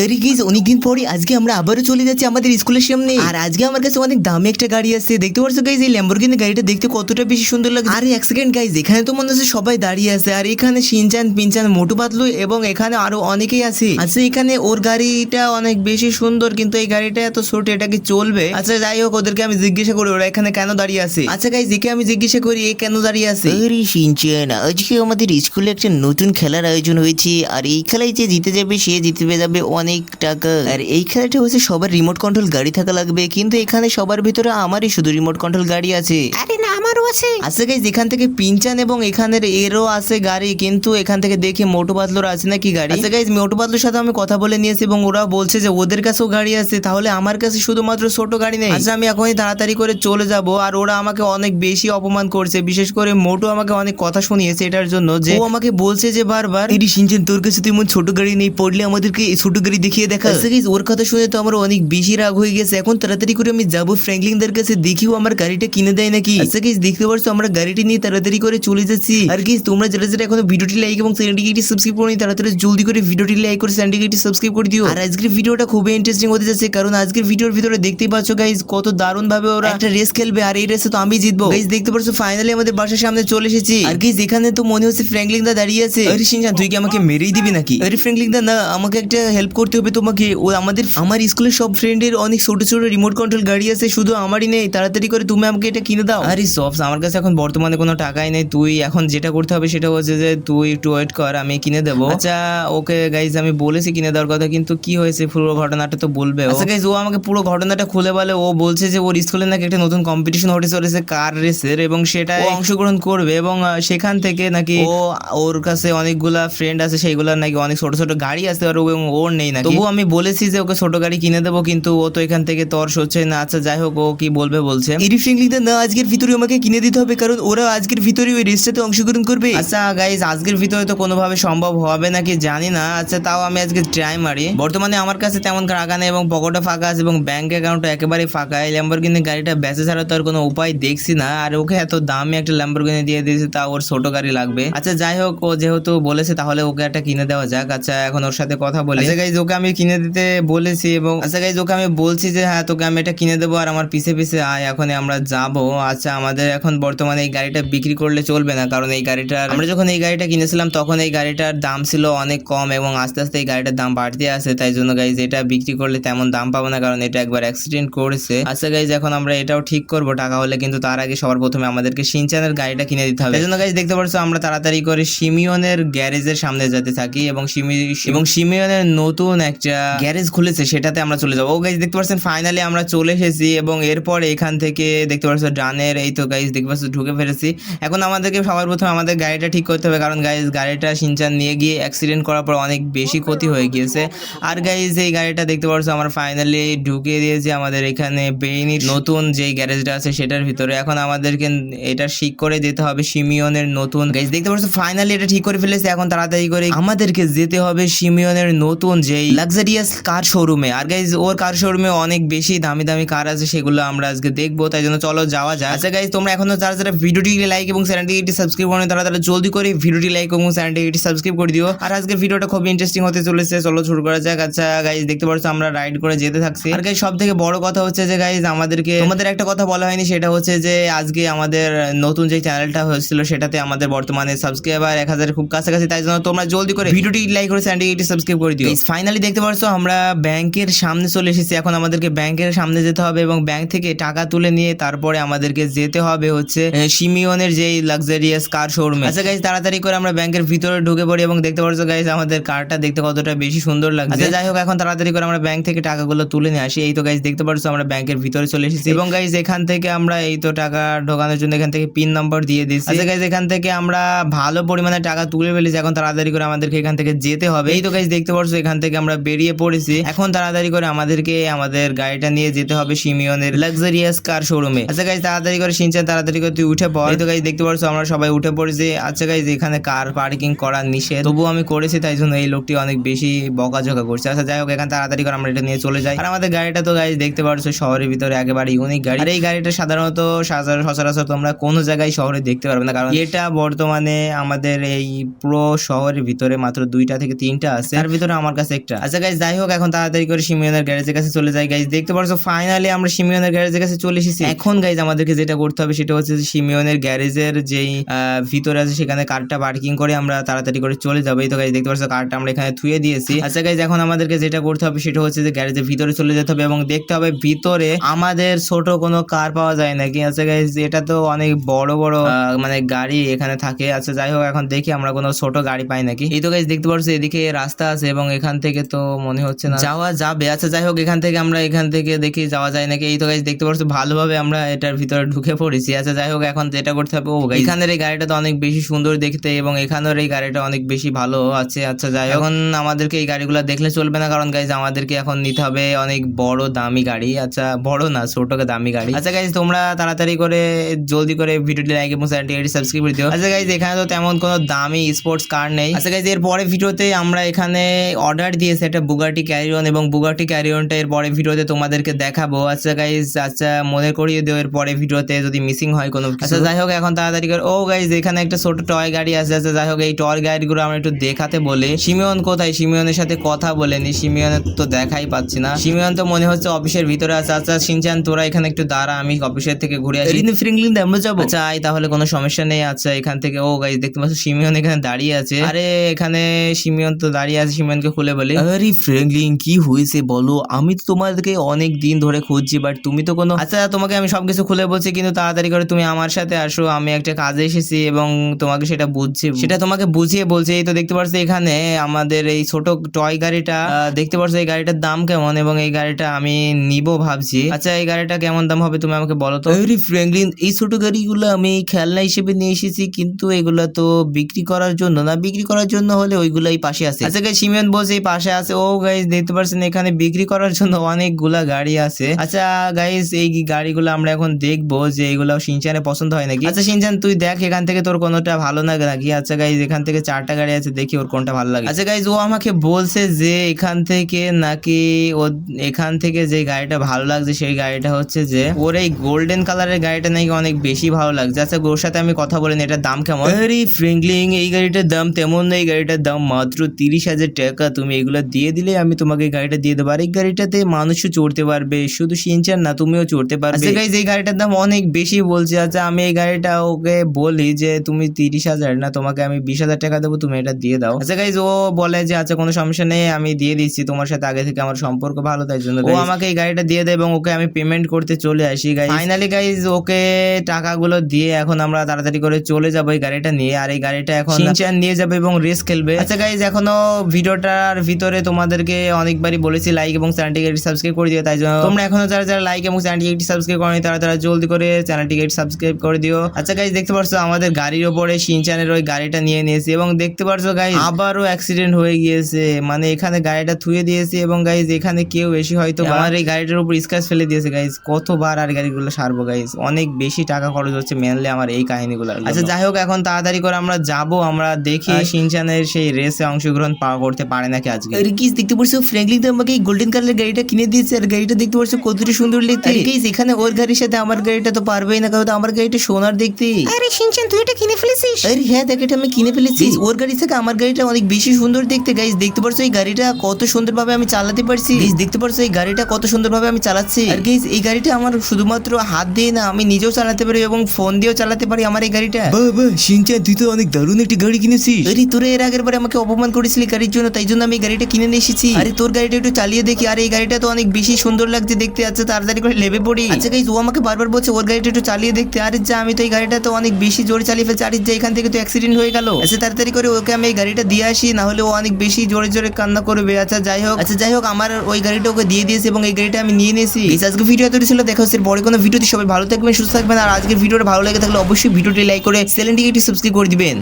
আরে গিজ অনেকদিন পরে আজকে আমরা আবারও চলে যাচ্ছি আমাদের স্কুলের সামনে। আর আজকে আমার কাছে অনেক দামি একটা গাড়ি আছে দেখতে পাচ্ছ গাইজ এই ল্যাম্বরগিনি গাড়িটা দেখতে কতটা বেশি সুন্দর লাগে আরে এক সেকেন্ড গাইজ এখানে তো মনে হচ্ছে সবাই দাঁড়িয়ে আছে। আর এখানে সিনচান পিনচান মোটু পাতলু এবং এখানে আরও অনেকেই আছে। আচ্ছা এখানে ওর গাড়িটা অনেক বেশি সুন্দর, কিন্তু এই গাড়িটা এত ছোট এটা কি চলবে? আচ্ছা যাই হোক, ওদেরকে আমি জিজ্ঞাসা করি, ওরা এখানে কেন দাঁড়িয়ে আছে? আচ্ছা গাইজ একে আমি জিজ্ঞাসা করি, এ কেন দাঁড়িয়ে আছে? আরে সিনচান আজকে আমাদের স্কুলে একটা নতুন খেলার আয়োজন হয়েছে। আর এই খেলায় যে জিতে যাবে, সে জিতে যাবে অনেক টাকা আর এই খেলাটা হচ্ছে সবার রিমোট কন্ট্রোল গাড়ি থাকা লাগবে কিন্তু এখানে সবার ভিতরে আমারই শুধু রিমোট কন্ট্রোল গাড়ি আছে। আরে আচ্ছা গাইজ এখান থেকে পিনচান এবং এখানের এরও আছে গাড়ি কিন্তু এখান থেকে দেখি মোটু পাতলুর আছে নাকি গাড়ি? আচ্ছা গাইজ মোটু পাতলুর সাথে আমি কথা বলে নিয়েছি এবং ওরা বলছে যে ওদের কাছেও গাড়ি আছে তাহলে আমার কাছে শুধুমাত্র ছোট গাড়ি নেই। আচ্ছা আমি এখনই তাড়াতাড়ি করে চলে যাব আর ওরা আমাকে অনেক বেশি অপমান করছে বিশেষ করে মোটু আমাকে অনেক কথা শুনিয়েছে এটার জন্য যে ও আমাকে বলছে যে বারবার এটি সিনচেন তোর কাছে তেমন ছোট গাড়ি নেই পড়লে আমাদেরকে ছোট গাড়ি দেখিয়ে দেখা। আচ্ছা ওর কথা শুনে তো আমার অনেক বেশি রাগ হয়ে গেছে এখন তাড়াতাড়ি করে আমি যাব ফ্র্যাঙ্কলিনদের কাছে দেখিও আমার গাড়িটা কিনে দেয় নাকি। আচ্ছা গাইস দেখতে পারছ? আমরা গাড়িটি নিয়ে তাড়াতাড়ি করে চলে যাচ্ছি। আর কি তোমরা যারা যারা এখনও ভিডিওটি লাইক এবং চ্যানেলটিকে একটি সাবস্ক্রাইব করনি, তাড়াতাড়ি জলদি করে ভিডিওটি লাইক করে চ্যানেলটিকে একটি সাবস্ক্রাইব করে দিও। আর আজকের ভিডিওটা খুবই ইন্টারেস্টিং হতে যাচ্ছে, কারণ আজকের ভিডিওর ভিতরে দেখতেই পাচ্ছ গাইস কত দারুণ ভাবে ওরা একটা রেস খেলবে আর এই রেসে তো আমি জিতবো। গাইস দেখতে পাচ্ছ ফাইনালি আমাদের বাসার সামনে চলে এসেছি। আর গাইস এখানে তো মনে হচ্ছে ফ্র্যাঙ্কলিন দা দাঁড়িয়ে আছে। আরে সিনজান তুই কি আমাকে মেরেই দিবি নাকি? আরে ফ্র্যাঙ্কলিন দা, না, আমাকে একটা হেল্প করতে হবে তোমাকে। ও আমাদের, আমার স্কুলের সব ফ্রেন্ডের অনেক ছোট ছোট রিমোট কন্ট্রোল গাড়ি আছে, শুধু আমারই নেই, তাড়াতাড়ি করে তুমি আমাকে এটা কিনে দাও। আরে সবস আমার কাছে এখন বর্তমানে কোনো টাকাই নেই। তুই এখন যেটা করতে হবে সেটা হচ্ছে যে তুই একটু ওয়েট কর আমি কিনে দেবো। আচ্ছা ওকে গাইজ আমি বলেছি কিনে দেওয়ার কথা কিন্তু কি হয়েছে? পুরো ঘটনাটা তো বলবে ও। আচ্ছা গাইজ ও আমাকে পুরো ঘটনাটা খুলে বলে। ও বলছে যে ওর স্কুলে নাকি একটা নতুন কম্পিটিশন হতে চলেছে কার রেসের এবং সেটা অংশগ্রহণ করবে এবং সেখান থেকে নাকি ও ওর কাছে অনেকগুলা ফ্রেন্ড আছে সেইগুলা নাকি অনেক ছোট ছোট গাড়ি আছে আর এবং ওর নেই নাকি। তবু আমি বলেছি যে ওকে ছোট গাড়ি কিনে দেবো কিন্তু ও তো এখান থেকে তর্স হচ্ছে না। আচ্ছা যাই হোক ও কি বলবে বলছে। ইরি ফ্রেঙ্কলিতে না আজকের ভিতরে আমাকে কিনে দিতে হবে কারণ ওরা আজকের ভিতরে ওই রেসটাতে অংশগ্রহণ করবে। আচ্ছা গাইজ আজকের ভিতরে তো কোনোভাবে সম্ভব হবে নাকি জানি না। আচ্ছা তাও আমি আজকে ট্রাই মারি। বর্তমানে আমার কাছে তেমন টাকা নেই এবং পকেটও ফাঁকা আছে এবং ব্যাংক অ্যাকাউন্ট একেবারে ফাঁকা। এই ল্যাম্বরগিনি গাড়িটা বেঁচে ছাড়া তো আর কোনো উপায় দেখছি না। আর ওকে এত দামে একটা ল্যাম্বরগিনি দিয়ে দিয়েছে তা ওর ছোট গাড়ি লাগবে। আচ্ছা যাই হোক ও যেহেতু বলেছে তাহলে ওকে একটা কিনে দেওয়া যাক। আচ্ছা এখন ওর সাথে কথা বলি। আচ্ছা গাইজ ওকে আমি কিনে দিতে বলেছি এবং আচ্ছা গাইজ ওকে আমি বলছি যে হ্যাঁ তোকে আমি এটা কিনে দেবো আর আমার পিছে পিছে আয় এখন আমরা যাব। আচ্ছা আমাদের এখন বর্তমানে এই গাড়িটা বিক্রি করলে চলবে না, কারণ এই গাড়িটার আমরা যখন এই গাড়িটা কিনেছিলাম, তখন এই গাড়িটার দাম ছিল অনেক কম এবং আস্তে আস্তে এই গাড়িটার দাম বাড়তে আছে। তাই জন্য গাইজ এটা বিক্রি করলে তেমন দাম পাবো না, কারণ এটা একবার অ্যাক্সিডেন্ট করেছে। আচ্ছা গাইজ এখন আমরা এটাও ঠিক করব। টাকা হলে কিন্তু তার আগে সবার প্রথমে আমাদেরকে সিনচানের গাড়িটা কিনে দিতে হবে। এই জন্য গাইজ দেখতে পাচ্ছ আমরা তাড়াতাড়ি করে সিমিয়নের গ্যারেজের সামনে যেতে থাকি এবং এবং সিমিয়নের নতুন একটা গ্যারেজ খুলেছে, সেটাতে আমরা চলে যাব। ও গাইজ দেখতে পাচ্ছেন ফাইনালি আমরা চলে এসেছি এবং এরপর এখান থেকে দেখতে পাচ্ছ, ডানের এই তো গাইজ দেখতে পাচ্ছ, ঢুকে ফেলেছি। এখন আমাদেরকে সবার প্রথমে আমাদের গাড়িটা ঠিক করতে হবে, কারণ গাইজ গাড়িটা সিনচান নিয়ে গিয়ে অ্যাক্সিডেন্ট করার পর অনেক বেশি ক্ষতি হয়ে গিয়েছে। আর গাইজ এই গাড়িটা দেখতে পাচ্ছ, আমরা ফাইনালি ঢুকিয়ে দিয়েছি আমাদের এখানে বেইনির নতুন যে গ্যারেজটা আছে সেটার ভিতরে। এখন আমাদেরকে এটা ঠিক করে দিতে হবে সিমিয়নের নতুন। গাইজ দেখতে পাচ্ছ ফাইনালি এটা ঠিক করে ফেলেছে, এখন তাড়াতাড়ি করে আমাদেরকে যেতে হবে সিমিয়নের নতুন যেই লাক্সারিয়াস কার শোরুমে আর গাইজ ওর কার শোরুমে অনেক বেশি দামি দামি কার আছে, সেগুলো আমরা আজকে দেখব, তাই জন্য চলো যাওয়া যায় আচ্ছা গাইজ তোমরা এখনও যারা যারা ভিডিওটি লাইক এবং চ্যানেলটিকে সাবস্ক্রাইব করেন, তারা তারা জলদি করে ভিডিওটি লাইক এবং চ্যানেলটিকে সাবস্ক্রাইব করে দিও। আর আজকের ভিডিওটা খুব ইন্টারেস্টিং হতে চলেছে, চলো শুরু করা যাক। আচ্ছা গাইজ দেখতে পাচ্ছ আমরা রাইড করে যেতে থাকছি। আর গাইজ সব থেকে বড় কথা হচ্ছে যে গাইজ আমাদেরকে আমাদের একটা কথা বলা হয়নি, সেটা হচ্ছে যে, আজকে আমাদের নতুন যে চ্যানেলটা হয়েছিল, সেটাতে আমাদের বর্তমানে সাবস্ক্রাইবার এক হাজার খুব কাছাকাছি, তাই জন্য তোমরা জলদি করে ভিডিওটি লাইক করে চ্যানেলটিকে সাবস্ক্রাইব করে দিও। ফাইনালি দেখতে পাচ্ছ আমরা ব্যাংকের সামনে চলে এসেছি। এখন আমাদেরকে ব্যাংকের সামনে যেতে হবে এবং ব্যাংক থেকে টাকা তুলে নিয়ে তারপরে আমাদেরকে যেতে হবে। হচ্ছে আহ, সিমিয়নের যেই লাক্সারিয়াস কার শোরুমে আচ্ছা গাইজ তাড়াতাড়ি করে আমরা ব্যাংকের ভিতরে ঢুকে পড়ি এবং দেখতে পাচ্ছ গাইজ আমাদের কারটা দেখতে কতটা বেশি সুন্দর লাগছে। আচ্ছা যাই হোক এখন তাড়াতাড়ি করে আমরা ব্যাংক থেকে টাকাগুলো তুলে নিয়ে আসি। এই তো গাইজ দেখতে পাচ্ছ আমরা ব্যাংকের ভিতরে চলে এসেছি। এবং গাইজ এখান থেকে আমরা এই তো টাকা ঢোকানোর জন্য এখান থেকে পিন নাম্বার দিয়ে দিচ্ছি আচ্ছা গাইজ এখান থেকে আমরা ভালো পরিমাণে টাকা তুলে ফেলেছি। এখন তাড়াতাড়ি করে আমাদেরকে এখান থেকে যেতে হবে। এই তো গাইজ দেখতে পাচ্ছ এখান থেকে আমরা বেরিয়ে পড়েছি। এখন তাড়াতাড়ি করে আমাদেরকে আমাদের গাড়িটা নিয়ে যেতে হবে সিমিয়নের লাক্সারিয়াস কার শোরুমে আচ্ছা গাইজ তাড়াতাড়ি করে সিনচান তাড়াতাড়ি করে তুই উঠে পড় তো গাইজ দেখতে পারছ আমরা সবাই উঠে পড়েছি। আচ্ছা গাইজ এখানে কার পার্কিং করা নিষেধ। তবুও আমি করেছি তাই জন্য এই লোকটি অনেক বেশি বকাঝকা করছে। আচ্ছা যাই হোক এখানে তাড়াতাড়ি করে আমরা এটা নিয়ে চলে যাই। আর আমাদের গাড়িটা তো গাইজ দেখতে পারছ শহরের ভিতরে একেবারে ইউনিক গাড়ি। আর এই গাড়িটা সাধারণত সাধারণ সচরাচর তোমরা কোনো জায়গায় শহরে দেখতে পারবে না। কারণ এটা বর্তমানে আমাদের এই পুরো শহরের ভিতরে মাত্র দুইটা থেকে তিনটা আছে। তার ভিতরে আমার কাছে একটা। আচ্ছা গাইজ যাই হোক এখন তাড়াতাড়ি করে সিমিয়নের গ্যারেজের কাছে চলে যাই। গাইজ দেখতে পারছ ফাইনালি আমরা সিমিয়নের গ্যারেজের কাছে চলে এসেছি। এখন গাইজ আমাদেরকে যেটা করতে হবে সেটা হচ্ছে যে সিমিয়নের গ্যারেজের যেই ভিতরে আছে সেখানে কারটা পার্কিং করে আমরা তাড়াতাড়ি করে চলে যাব। এই তো দেখতে পারছ কারটা আমরা এখানে থুয়ে দিয়েছি। আচ্ছা গাইজ এখন আমাদেরকে যেটা করতে হবে সেটা হচ্ছে যে গ্যারেজের ভিতরে চলে যেতে হবে এবং দেখতে হবে ভিতরে আমাদের ছোট কোনো কার পাওয়া যায় নাকি? আচ্ছা গাইজ এটা তো অনেক বড় বড় মানে গাড়ি এখানে থাকে। আচ্ছা যাই হোক, এখন দেখি আমরা কোনো ছোট গাড়ি পাই নাকি। এই তো গাইজ দেখতে পাচ্ছি এদিকে রাস্তা আছে এবং এখান থেকে তো মনে হচ্ছে না। যাওয়া যাবে। আচ্ছা যাই হোক, এখান থেকে আমরা এখান থেকে দেখি যাওয়া যায় নাকি? এই তো গাইজ দেখতে পাচ্ছি ভালোভাবে আমরা এটার ভিতরে ঢুকে পড়েছি। আচ্ছা যাই হোক এখন যেটা করতে হবে ও এখানের এই গাড়িটা তো অনেক বেশি সুন্দর দেখতে এবং এখানের এই গাড়িটা অনেক বেশি ভালো আছে। আচ্ছা যাই হোক। এখন আমাদেরকে এই গাড়িগুলো দেখলে চলবে না কারণ গাইজ আমাদেরকে এখন নিতে হবে অনেক বড় দামি গাড়ি। আচ্ছা বড় না ছোটকে দামি গাড়ি। আচ্ছা গাইজ তোমরা তাড়াতাড়ি করে জলদি করে ভিডিওটি লাইক এবং চ্যানেলটি সাবস্ক্রাইব করে দিও। আচ্ছা গাইজ এখানে তো তেমন কোনো দামি স্পোর্টস কার নেই। আচ্ছা গাইজ এর পরে ভিডিওতে আমরা এখানে অর্ডার দিয়েছি একটা বুগাটি ক্যারিয়ন এবং বুগাটি ক্যারিয়নটা এর পরে ভিডিওতে তোমাদেরকে দেখাবো। আচ্ছা গাইজ আচ্ছা মনে করিয়ে দিও এর পরে ভিডিওতে যদি মিসিং হয় কোনো আচ্ছা যাই হোক এখন তাড়াতাড়ি করে ও গাইজ এখানে একটা ছোট টয় গাড়ি আছে আচ্ছা যাই হোক এই টয় গাড়িগুলো আমরা একটু দেখাতে বলি। সিমিয়ন কোথায়? সিমিয়নের সাথে কথা বলেনি সিমিয়নের তো দেখাই পাচ্ছি না। সিমিয়ন তো মনে হচ্ছে অফিসের ভিতরে আছে। আচ্ছা সিনচান তোরা এখানে একটু দাঁড়া আমি অফিসের থেকে ঘুরে আসি। রিন ফ্রিংলিন আমরা যাব। আচ্ছা আই তাহলে কোনো সমস্যা নেই। আচ্ছা এখান থেকে ও গাইজ দেখতে পাচ্ছ সিমিয়ন এখানে দাঁড়িয়ে আছে। আরে এখানে সিমিয়ন তো দাঁড়িয়ে আছে সিমিয়নকে খুলে বলি। আরে ফ্রেঙ্কলিন কি হয়েছে বলো? আমি তো তোমাদেরকে অনেক দিন ধরে খুঁজছি বাট তুমি তো কোনো আচ্ছা তোমাকে আমি সবকিছু খুলে বলছি কিন্তু তাড়াতাড়ি করে তুমি আমার সাথে আসো আমি একটা কাজে এসেছি এবং তোমাকে সেটা বুঝছি। সেটা তোমাকে বুঝিয়ে বলছি এই তো দেখতে পাচ্ছ এখানে আমাদের এই ছোট টয় গাড়িটা দেখতে পাচ্ছ এই গাড়িটার দাম কেমন এবং এই গাড়িটা আমি নিব ভাবছি। আচ্ছা এই গাড়িটা কেমন দাম হবে তুমি আমাকে বলো তো? আরে ফ্র্যাঙ্কলিন এই ছোট গাড়িগুলো আমি খেলনা হিসেবে নিয়ে এসেছি কিন্তু এগুলো তো বিক্রি করার জন্য না বিক্রি করার জন্য হলে ওইগুলাই পাশে আছে। আচ্ছা গাই সিমিয়ন বলছে এই পাশে আছে। ও গাইজ দেখতে পাচ্ছেন এখানে বিক্রি করার জন্য অনেকগুলা গাড়ি আছে। আচ্ছা গাইজ এই গাড়িগুলো আমরা এখন দেখব যে এগুলো সিনচানে পছন্দ হয় নাকি? আচ্ছা সিনচান তুই দেখ এখান থেকে তোর কোনোটা ভালো লাগে নাকি? আচ্ছা গাইজ এখান থেকে চারটা গাড়ি আছে দেখি ওর কোনটা ভালো লাগে। আচ্ছা গাইজ ও আমাকে বলছে যে এখান থেকে নাকি ও এখান থেকে যে গাড়িটা ভালো লাগছে সেই গাড়িটা হচ্ছে যে ওর এই গোল্ডেন কালারের গাড়িটা নাকি অনেক বেশি ভালো লাগছে। আচ্ছা ওর সাথে আমি কথা বলে নি, এটার দাম কেমন? আরে ফ্রেঙ্কলিং এই গাড়িটার দাম তেমন না এই গাড়িটার দাম মাত্র তিরিশ হাজার টাকা। তুমি এগুলো দিয়ে দিলে আমি তোমাকে এই গাড়িটা দিয়ে দেবো। আর এই গাড়িটাতে মানুষও চড়তে পারবে শুধু সিনচান না তুমিও চড়তে পারবে। আচ্ছা গাইজ এই গাড়িটার দাম অনেক বেশি বলছে আচ্ছা আমি এই গাড়িটা ওকে বলি যে তুমি তিরিশ হাজার না তোমাকে আমি বিশ হাজার টাকা দেবো তুমি এটা দিয়ে দাও। আচ্ছা গাইজ ও বলে যে আচ্ছা কোনো সমস্যা নেই আমি দিয়ে দিচ্ছি তোমার সাথে আগে থেকে আমার সম্পর্ক ভালো তাই জন্য ও আমাকে এই গাড়িটা দিয়ে দেয় এবং ওকে আমি পেমেন্ট করতে চলে আসি গাইজ ফাইনালি গাইজ ওকে টাকাগুলো দিয়ে এখন আমরা তাড়াতাড়ি করে চলে যাব এই গাড়িটা নিয়ে আর এই গাড়িটা এখন সিনচান নিয়ে যাবে এবং রেস খেলবে। আচ্ছা গাইজ এখনও ভিডিওটার ভিতরে তোমাদেরকে অনেকবারই বলেছি লাইক এবং চ্যানেলটিকে সাবস্ক্রাইব করে দিও তাই জন্য তোমরা এখনও যারা যারা লাইক এবং চ্যানেলটিকে সাবস্ক্রাইব করনি তারা তারা জলদি করে চ্যানেলটিকে সাবস্ক্রাইব করে দিও। আচ্ছা গাইজ দেখতে পারছ আমাদের গাড়ির ওপরে সিনচানের ওই গাড়িটা নিয়ে নিয়েছি এবং দেখতে পারছ গাইজ আবারও অ্যাক্সিডেন্ট হয়ে গিয়েছে। মানে এখানে গাড়িটা থুয়ে দিয়েছি এবং গাইজ এখানে কেউ এসে হয়তো আমার এই গাড়িটার উপর স্ক্র্যাচ ফেলে দিয়েছে গাইজ কতবার আর গাড়িগুলো সারবো গাইজ অনেক বেশি টাকা খরচ হচ্ছে মেনলি আমার এই কাহিনীগুলো আচ্ছা যাই হোক এখন তাড়াতাড়ি করে আমরা যাব। আমরা দেখি সিনচানের সেই রেসে অংশগ্রহণ পাওয়া করতে পারে নাকি আজকে। কি দেখতে পারছ ফ্র্যাঙ্কলিন তো আমাকে এই গোল্ডেন কালারের গাড়িটা কিনে দিয়েছে। আর গাড়িটা দেখতে পারছ কতটা সুন্দর দেখতে আরে গাইস এখানে ওর গাড়ির সাথে আমার গাড়িটা তো পারবেই না কারণ আমার গাড়িটা সোনার দেখতে। আরে সিনচান তুই এটা কিনে ফেলেছিস? আরে হ্যাঁ দেখ এটা আমি কিনে ফেলেছি। ওর গাড়ি থেকে আমার গাড়িটা অনেক বেশি সুন্দর দেখতে। গাইস দেখতে পারছ এই গাড়িটা কত সুন্দরভাবে আমি চালাতে পারছি? গাইস দেখতে পারছ এই গাড়িটা কত সুন্দরভাবে আমি চালাচ্ছি? আর গাইস এই গাড়িটা আমার শুধুমাত্র হাত দিয়ে না আমি নিজেও চালাতে পারি এবং ফোন দিয়েও চালাতে পারি আমার এই গাড়িটা। বাহ বাহ সিনচান তুই তো অনেক দারুণ একটি গাড়ি কিনেছিস। আরে তোরা এর আগের বারে আমাকে অপমান করেছিলি গাড়ির জন্য তাই জন্য আমি এই গাড়িটা কিনে নিয়ে এসেছি। আরে তোর গাড়িটা একটু চালিয়ে দেখি। আর এই গাড়িটা তো অনেক বেশি সুন্দর লাগছে দেখতে। আচ্ছা তাড়াতাড়ি করে লেবে পড়ি। আচ্ছা গাইজ ও আমাকে বারবার বলছে ওর গাড়িটা একটু চালিয়ে দেখতে। আরে যা, আমি তো এই গাড়িটা তো অনেক বেশি জোরে চালিয়ে ফেলছি। আরে যে, এখান থেকে তো অ্যাক্সিডেন্ট হয়ে গেল। আচ্ছা তাড়াতাড়ি করে ওকে আমি এই গাড়িটা দিয়ে আসি, না হলে ও অনেক বেশি জোরে জোরে কান্না করবে। আচ্ছা যাই হোক। আচ্ছা যাই হোক, আমার ওই গাড়িটা ওকে দিয়ে দিয়েছি এবং এই গাড়িটা আমি নিয়ে নিয়েছি। আজকে ভিডিও এতটি ছিল। দেখা হচ্ছে পরে কোনো ভিডিওতে সবাই ভালো থাকবেন, সুস্থ থাকবেন। আর আজকের ভিডিওটা ভালো লাগে থাকলে অবশ্যই ভিডিওটি লাইক করে চ্যানেলটিকে একটু সাবস্ক্রাইব করে দিবেন।